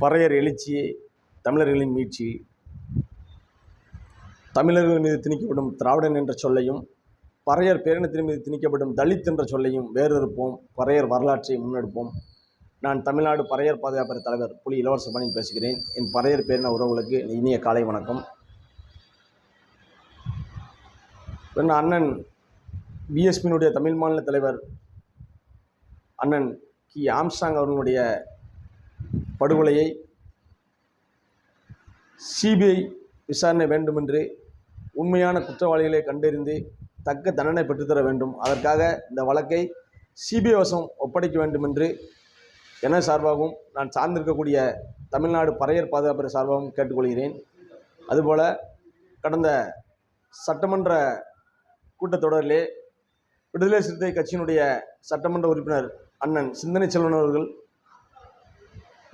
பறையர் எழுச்சி தமிழர்களின் மீட்சி தமிழர்கள் மீது திணிக்கப்படும் திராவிடன் என்ற சொல்லையும் பறையர் பேரினத்தின் மீது திணிக்கப்படும் தலித் என்ற சொல்லையும் வேறறுப்போம் பறையர் வரலாற்றை முன்னெடுப்போம். நான் தமிழ்நாடு பறையர் பாதுகாப்பு தலைவர் புலி இளவரச பணி பேசுகிறேன். என் பறையர் பேரின உறவுகளுக்கு இனிய காலை வணக்கம். என் அண்ணன் பிஎஸ்பியினுடைய தமிழ் மாநில தலைவர் அண்ணன் கி. ஆம்ஸ்டாங் அவர்களுடைய படுகொலையை சிபிஐ விசாரணை வேண்டுமென்று உண்மையான குற்றவாளிகளை கண்டறிந்து தக்க தண்டனை பெற்றுத்தர வேண்டும். அதற்காக இந்த வழக்கை சிபிஐ வசம் ஒப்படைக்க வேண்டுமென்று என சார்பாகவும் நான் சார்ந்திருக்கக்கூடிய தமிழ்நாடு பறையர் பாதுகாப்பு சார்பாகவும் கேட்டுக்கொள்கிறேன். அதுபோல் கடந்த சட்டமன்ற கூட்டத்தொடரிலே விடுதலை சிறுத்தை கட்சியினுடைய சட்டமன்ற உறுப்பினர் அண்ணன் சிந்தனை செல்வன் அவர்கள்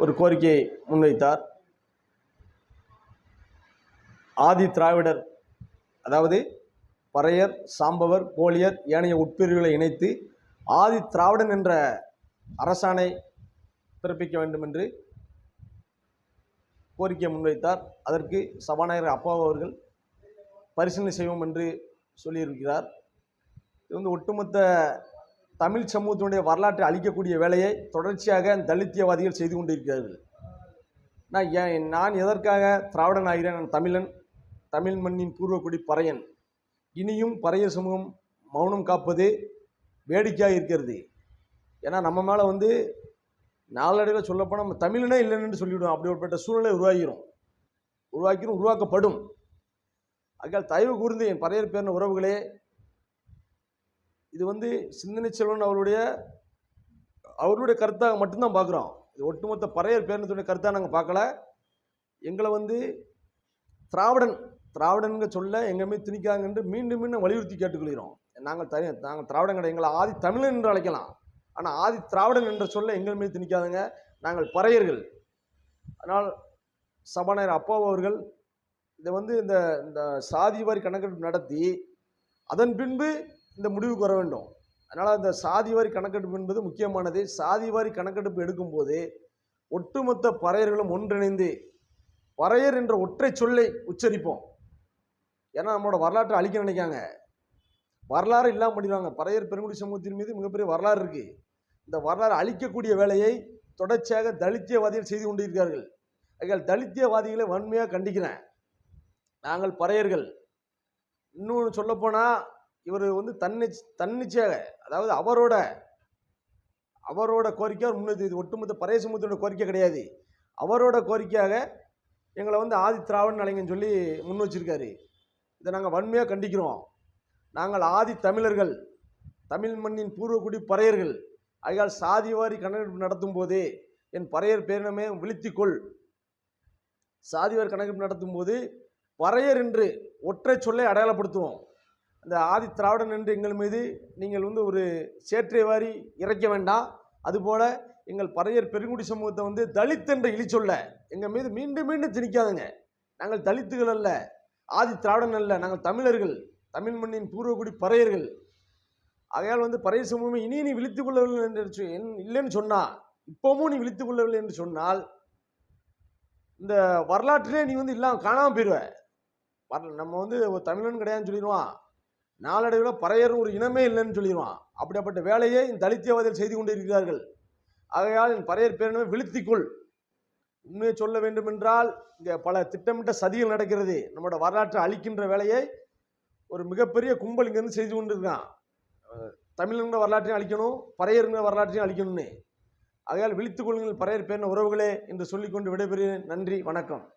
ஒரு கோரிக்கையை முன்வைத்தார். ஆதி திராவிடர் அதாவது பறையர் சாம்பவர் கோழியர் ஏனைய உட்பிரிவுகளை இணைத்து ஆதி திராவிடன் என்ற அரசாணை பிறப்பிக்க வேண்டும் என்று கோரிக்கையை முன்வைத்தார். அதற்கு சபாநாயகர் அப்பா அவர்கள் பரிசீலனை செய்வோம் என்று சொல்லியிருக்கிறார். இது வந்து ஒட்டுமொத்த தமிழ் சமூகத்தினுடைய வரலாற்றை அழிக்கக்கூடிய வேலையை தொடர்ச்சியாக தலித்தியவாதிகள் செய்து கொண்டிருக்கிறார்கள். நான் ஏன் நான் எதற்காக திராவிடன் ஆகிறேன் நான் தமிழன் தமிழ் மண்ணின் பூர்வக்குடி பறையன்? இனியும் பறைய சமூகம் மௌனம் காப்பது வேடிக்கையாக இருக்கிறது. ஏன்னா நம்ம மேலே வந்து நாளடைவில் சொல்லப்போனால் நம்ம தமிழனே இல்லைன்னு சொல்லிவிடும் அப்படி ஒருப்பட்ட சூழ்நிலை உருவாகிரும். உருவாக்கிரும் உருவாக்கப்படும். ஆகையால் தயவு கூர்ந்து என் பறையர் பேர்ன உறவுகளே இது வந்து சிந்தனை செல்வன் அவருடைய அவருடைய கருத்தாக மட்டும்தான் பார்க்குறோம். இது ஒட்டுமொத்த பறையர் பேரணத்துடைய கருத்தாக நாங்கள் பார்க்கல. எங்களை வந்து திராவிடன் திராவிடனுங்க சொல்ல எங்கேயுமே மீது திணிக்காங்க என்று மீண்டும் மீண்டும் வலியுறுத்தி கேட்டுக்கொள்கிறோம். நாங்கள் தனி நாங்கள் திராவிடன் கிடையாது. எங்களை ஆதி தமிழன் என்று அழைக்கலாம். ஆனால் ஆதி திராவிடன் என்ற சொல்ல எங்கள் மீது திணிக்காதுங்க. நாங்கள் பறையர்கள். அதனால் சபாநாயகர் அப்பா அவர்கள் இதை வந்து இந்த இந்த சாதி வாரி கணக்கெடுப்பு நடத்தி அதன் பின்பு இந்த முடிவுக்கு வர வேண்டும். அதனால் அந்த சாதி வாரி கணக்கெடுப்பு என்பது முக்கியமானது. சாதி வாரி கணக்கெடுப்பு எடுக்கும்போது ஒட்டுமொத்த பறையர்களும் ஒன்றிணைந்து பறையர் என்ற ஒற்றை சொல்லை உச்சரிப்போம். ஏன்னா நம்மளோட வரலாற்றை அழிக்க நினைக்காங்க. வரலாறு இல்லாமல் பண்ணிடுவாங்க. பறையர் பெருங்குடி சமூகத்தின் மீது மிகப்பெரிய வரலாறு இருக்குது இந்த வரலாறு அழிக்கக்கூடிய வேலையை தொடர்ச்சியாக தலித்தியவாதிகள் செய்து கொண்டிருக்கிறார்கள். ஆகையால் தலித்தியவாதிகளை வன்மையாக கண்டிக்கிறேன். நாங்கள் பறையர்கள். இன்னொன்று சொல்லப்போனால் இவர் வந்து தன்னிச் தன்னிச்சையாக அதாவது அவரோட அவரோட கோரிக்கையாக முன்னிறுத்தி இது ஒட்டுமொத்த பறைய சமூகத்தோட கோரிக்கை கிடையாது. அவரோட கோரிக்கையாக எங்களை வந்து ஆதி திராவிடன் அலைங்கன்னு சொல்லி முன் வச்சிருக்காரு. இதை நாங்கள் வன்மையாக கண்டிக்கிறோம். நாங்கள் ஆதி தமிழர்கள் தமிழ் மண்ணின் பூர்வக்குடி பறையர்கள். ஆகையால் சாதிவாரி கணக்கெடுப்பு நடத்தும் போதே என் பறையர் பேரினமே விழித்திக்கொள். சாதிவாரி கணக்கெடுப்பு நடத்தும் போது பறையர் என்று ஒற்றை சொல்லை அடையாளப்படுத்துவோம். அந்த ஆதி திராவிடன் என்று எங்கள் மீது நீங்கள் வந்து ஒரு சேற்றை வாரி இறைக்க வேண்டாம். அதுபோல் எங்கள் பறையர் பெருங்குடி சமூகத்தை வந்து தலித் என்ற இழி சொல்ல எங்கள் மீது மீண்டும் மீண்டும் திணிக்காதுங்க. நாங்கள் தலித்துகள் அல்ல ஆதி திராவிடன் அல்ல நாங்கள் தமிழர்கள் தமிழ் மண்ணின் பூர்வக்குடி பறையர்கள். ஆகையால் வந்து பறைய சமூகம் இனி நீ விழித்துக் கொள்ளவில்லை என்று என் இல்லைன்னு சொன்னால் இப்போவும் நீ விழித்துக் கொள்ளவில்லை என்று சொன்னால் இந்த வரலாற்றிலே நீ வந்து இல்லாமல் காணாமல் போயிடுவ வரல நம்ம வந்து ஒரு தமிழன் கிடையாதுன்னு சொல்லிடுவான். நாளடைவில் பறையர் ஒரு இனமே இல்லைன்னு சொல்லிடுவான். அப்படிப்பட்ட வேலையை இந்த தலித்தியவாதிகள் செய்து கொண்டிருக்கிறார்கள் ஆகையால் என் பறையர் பேரினமே விழுத்திக்குள். உண்மையை சொல்ல வேண்டுமென்றால் இங்கே பல திட்டமிட்ட சதிகள் நடக்கிறது. நம்மளோட வரலாற்றை அழிக்கின்ற வேலையை ஒரு மிகப்பெரிய கும்பல் இங்கேருந்து செய்து கொண்டிருக்கான். அஹ் வரலாற்றையும் அழிக்கணும் பறையருங்க வரலாற்றையும் அழிக்கணும்னு. ஆகையால் விழித்துக் கொள்ளுங்கள் பறையர் பேரின உறவுகளே என்று சொல்லிக்கொண்டு விடைபெறுகிறேன். நன்றி வணக்கம்.